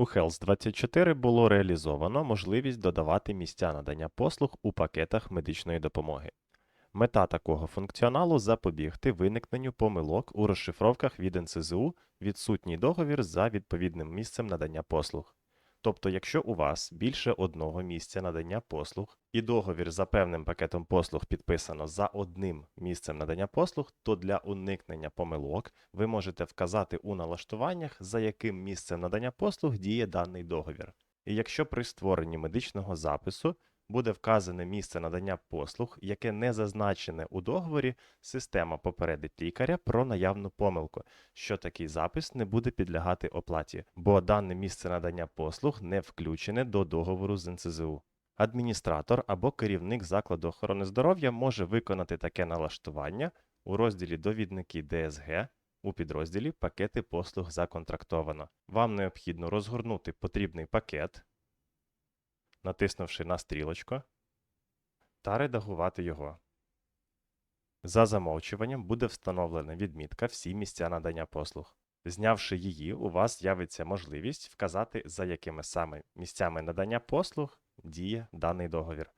У Health 24 було реалізовано можливість додавати місця надання послуг у пакетах медичної допомоги. Мета такого функціоналу запобігти виникненню помилок у розшифровках від НСЗУ відсутній договір за відповідним місцем надання послуг. Тобто, якщо у вас більше одного місця надання послуг і договір за певним пакетом послуг підписано за одним місцем надання послуг, то для уникнення помилок ви можете вказати у налаштуваннях, за яким місцем надання послуг діє даний договір. І якщо при створенні медичного запису буде вказане місце надання послуг, яке не зазначене у договорі, система попередить лікаря про наявну помилку, що такий запис не буде підлягати оплаті, бо дане місце надання послуг не включене до договору з НСЗУ. Адміністратор або керівник закладу охорони здоров'я може виконати таке налаштування у розділі Довідники ДСГ у підрозділі Пакети послуг законтрактовано. Вам необхідно розгорнути потрібний пакет, натиснувши на стрілочку, та редагувати його. За замовчуванням буде встановлена відмітка всі місця надання послуг. Знявши її, у вас з'явиться можливість вказати, за якими саме місцями надання послуг діє даний договір.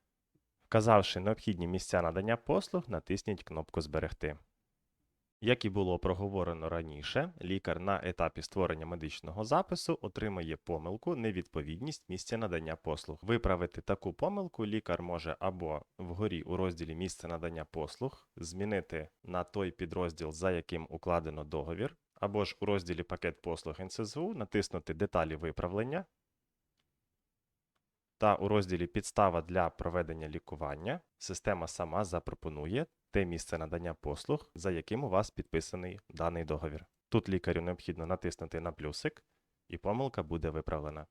Вказавши необхідні місця надання послуг, натисніть кнопку Зберегти. Як і було проговорено раніше, лікар на етапі створення медичного запису отримає помилку невідповідність місця надання послуг. Виправити таку помилку лікар може або вгорі у розділі місце надання послуг змінити на той підрозділ, за яким укладено договір, або ж у розділі пакет послуг НСЗУ натиснути деталі виправлення та у розділі Підстава для проведення лікування система сама запропонує те місце надання послуг, за яким у вас підписаний даний договір. Тут лікарю необхідно натиснути на плюсик, і помилка буде виправлена.